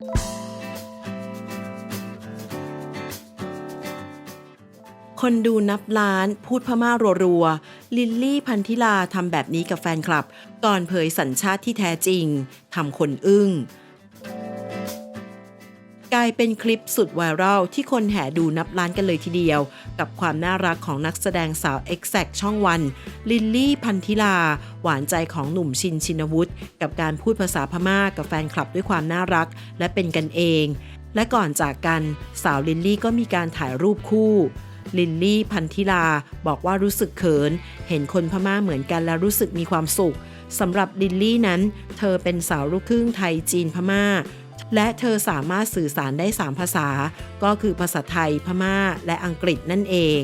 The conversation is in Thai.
คนดูนับล้านพูดพม่ารัวๆ ลิลลี่พันธิลาทำแบบนี้กับแฟนคลับ ก่อนเผยสัญชาติที่แท้จริงทำคนอึ้ง กลายเป็นคลิปสุดไวรัลที่คนแห่ดูนับล้านกันเลยทีเดียว กับความน่ารักของนักแสดงสาว Exact ช่องวัน ลิลลี่พันธิลา หวานใจของหนุ่มชินชินวุฒิกับการพูดภาษาพม่ากับแฟนคลับด้วยความน่ารัก และเป็นกันเอง และก่อนจากกันสาวลิลลี่ก็มีการถ่ายรูปคู่ลิลลี่พันธิลาบอกว่ารู้สึกเขิน เห็นคนพม่าเหมือนกันและรู้สึกมีความสุขสำหรับลิลลี่นั้น เธอเป็นสาวลูกครึ่งไทยจีนพม่า และเธอสามารถสื่อสารได้ 3 ภาษา ก็คือภาษาไทย พม่า และอังกฤษนั่นเอง